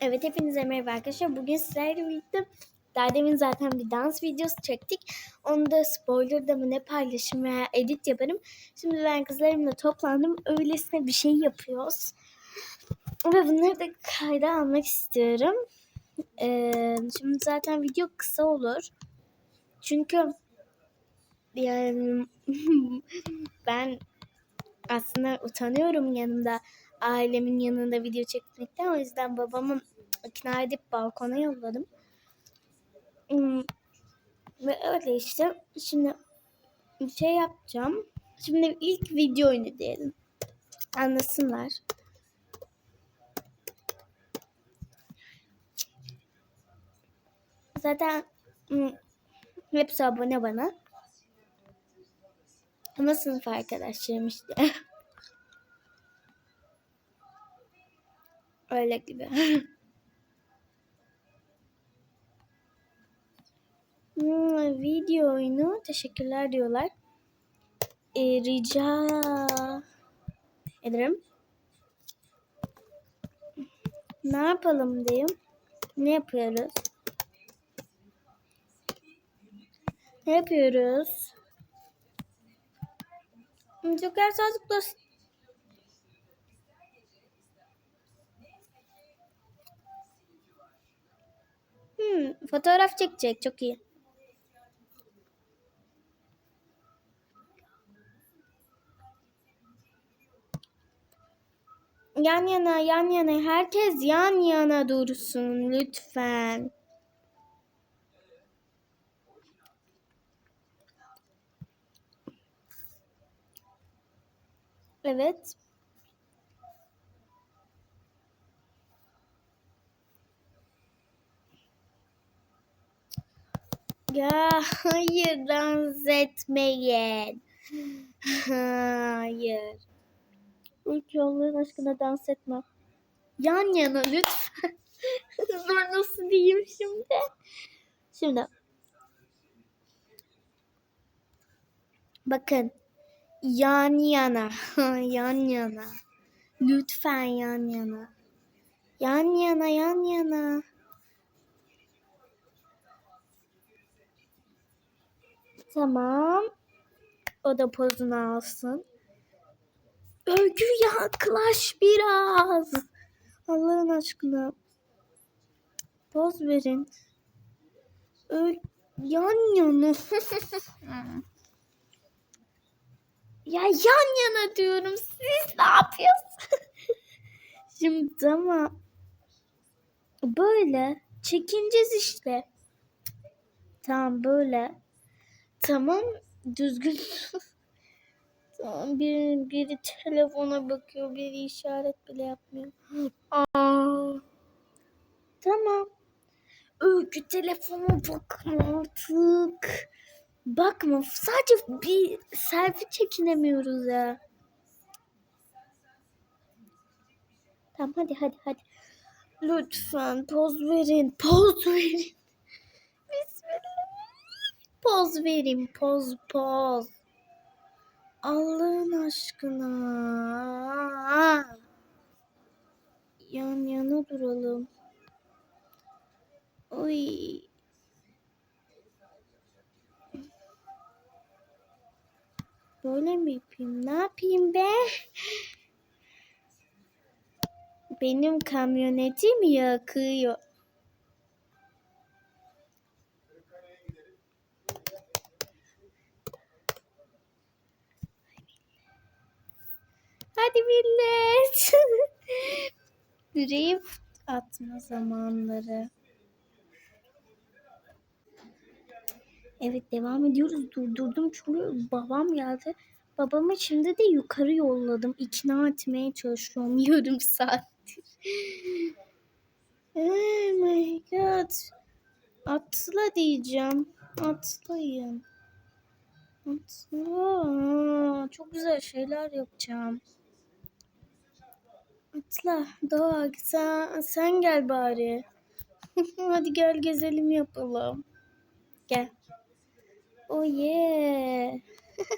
Evet hepinize merhaba arkadaşlar. Bugün sizlerle birlikte daha demin zaten bir dans videosu çektik. Onu da spoiler da mı ne paylaşım veya edit yaparım. Şimdi ben kızlarımla toplandım. Öylesine bir şey yapıyoruz. Ve bunları da kayda almak istiyorum. Ee, şimdi zaten video kısa olur. Çünkü yani ben aslında utanıyorum yanımda ailemin yanında video çekmekten. O yüzden babamı ikna edip balkona yolladım. Hmm, Ve öyle işte. Şimdi bir şey yapacağım. Şimdi ilk video oyunu diyelim. Anlasınlar. Zaten hmm, hepsi abone bana. Ama sınıf arkadaşlarım işte. Öyle gibi. Hmm, video oyunu teşekkürler diyorlar. Ee, rica ederim. Ne yapalım diyeyim. Ne yapıyoruz? Ne yapıyoruz? Hmm, Joker sağlık dost. Hmm, fotoğraf çekecek çok iyi. Yan yana yan yana herkes yan yana dursun lütfen. Evet. Ya hayır dans etmeyin. Hayır. Ülke Allah'ın aşkına dans etme. Yan yana lütfen. Zor nasıl diyeyim şimdi? Şimdi. Bakın. Yan yana. yan yana. Lütfen yan yana. Yan yana yan yana. Tamam. O da pozunu alsın. Öykü yaklaş biraz. Allah'ın aşkına. Poz verin. Öl yan yana. ya yan yana diyorum. Siz ne yapıyorsunuz? Şimdi ama böyle çekineceğiz işte. Tamam böyle. Tamam düzgün. tamam biri, biri telefona bakıyor, biri işaret bile yapmıyor. Aa. Tamam. Öykü telefona bakma artık. Bakma sadece bir selfie çekinemiyoruz ya. Tamam hadi hadi hadi. Lütfen poz verin. Poz verin. Bismillah. Poz verin. Poz poz. Allah'ın aşkına. Yan yana duralım. Oy. Böyle mi yapayım? Ne yapayım be? Benim kamyonetim yakıyor. Hadi millet. Drift atma zamanları. Evet devam ediyoruz. Durdurdum çünkü babam geldi. Babamı şimdi de yukarı yolladım. İkna etmeye çalışıyorum yarım saattir. oh my god. Atla diyeceğim. Atlayın. Atla. Çok güzel şeyler yapacağım. Atla. Doğa sen, sen gel bari. Hadi gel gezelim yapalım. Gel. Oh yeah.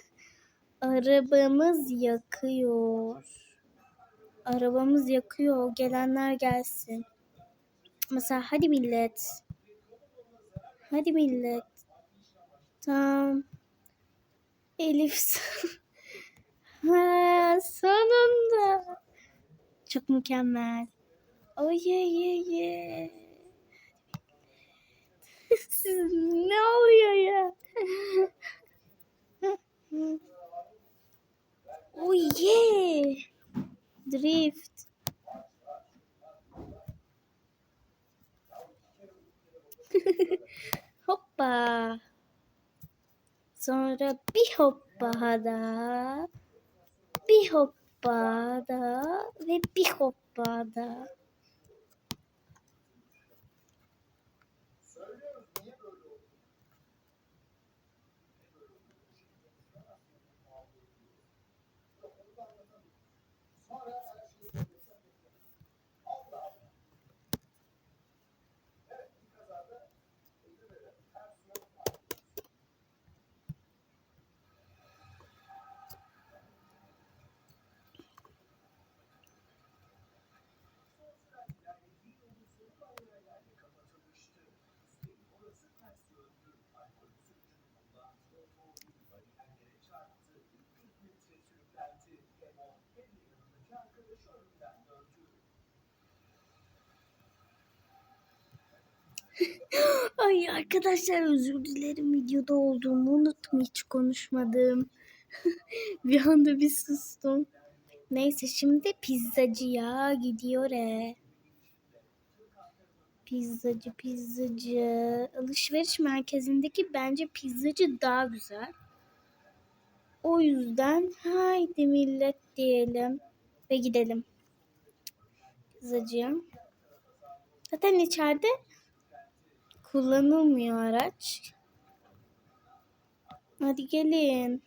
Arabamız yakıyor. Arabamız yakıyor. Gelenler gelsin. Mesela hadi millet. Hadi millet. Tamam. Elif. ha, sonunda. Çok mükemmel. Oh yeah yeah yeah. Siz ne oluyor ya? oh yeah. Drift. Hoppa. Sonra bir hoppa da. Bir hoppa da. Ve bir hoppa Ay arkadaşlar özür dilerim videoda olduğumu unuttum hiç konuşmadım. bir anda bir sustum. Neyse şimdi pizzacıya gidiyor e. Pizzacı pizzacı. Alışveriş merkezindeki bence pizzacı daha güzel. O yüzden haydi millet diyelim ve gidelim. Pizzacıya. Zaten içeride kullanılmıyor araç. Hadi gelin.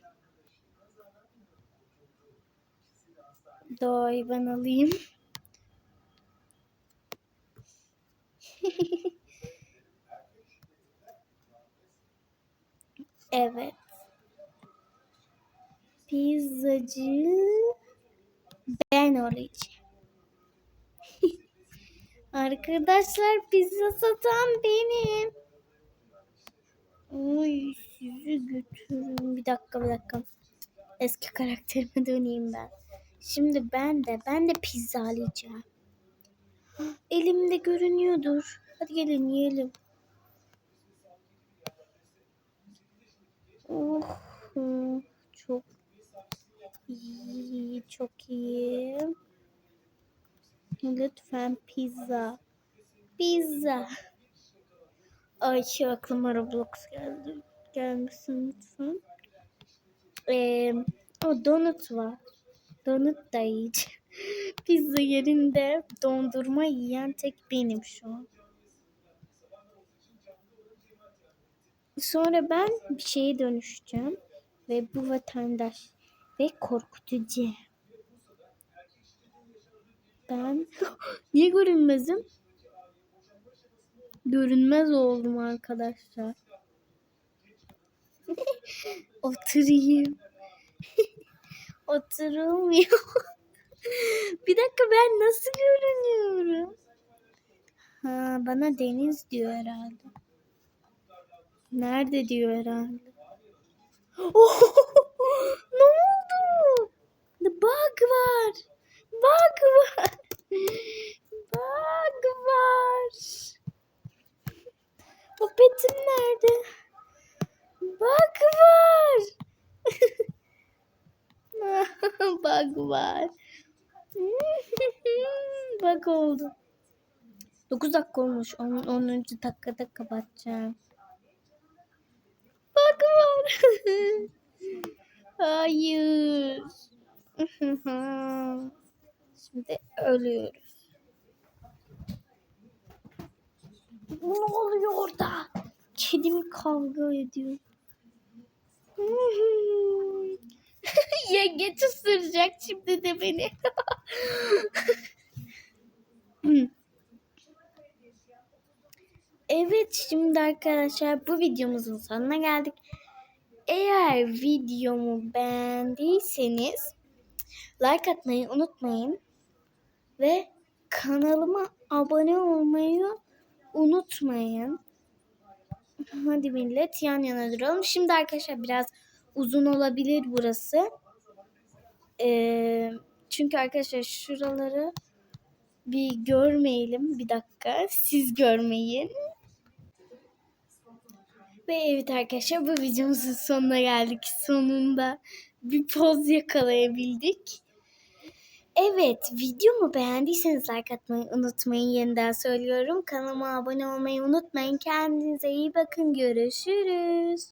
Doğayı ben alayım. evet. Pizzacı ben olacağım. Arkadaşlar pizza satan benim. Oy sizi götürün. Bir dakika bir dakika. Eski karakterime döneyim ben. Şimdi ben de ben de pizza alacağım. Elimde görünüyordur. Hadi gelin yiyelim. Oh, çok iyi, çok iyi. Lütfen pizza. Pizza. Ay aklıma Roblox geldi. Gelmesin lütfen. Ee, o donut var. Donut da yiyeceğim. Pizza yerinde dondurma yiyen tek benim şu an. Sonra ben bir şeye dönüşeceğim. Ve bu vatandaş ve korkutucu. Ben niye görünmezim? Görünmez oldum arkadaşlar. Oturayım. Oturulmuyor. bir dakika ben nasıl görünüyorum? Ha, bana deniz diyor herhalde. Nerede diyor herhalde. Oh, ne oldu? Bug var. Bug var. Bug var. O petim nerede? Bug var. Bug var. Bug oldu. 9 dakika olmuş. 10. 10. dakikada kapatacağım. Bug var. Hayır. Şimdi ölüyoruz. Ne oluyor orada? Kedim kavga ediyor. Yengeç ısıracak şimdi de beni. evet şimdi arkadaşlar bu videomuzun sonuna geldik. Eğer videomu beğendiyseniz like atmayı unutmayın. Ve kanalıma abone olmayı unutmayın. Hadi millet yan yana duralım. Şimdi arkadaşlar biraz uzun olabilir burası. Ee, çünkü arkadaşlar şuraları bir görmeyelim. Bir dakika. Siz görmeyin. Ve evet arkadaşlar bu videomuzun sonuna geldik. Sonunda bir poz yakalayabildik. Evet videomu beğendiyseniz like atmayı unutmayın. Yeniden söylüyorum. Kanalıma abone olmayı unutmayın. Kendinize iyi bakın. Görüşürüz.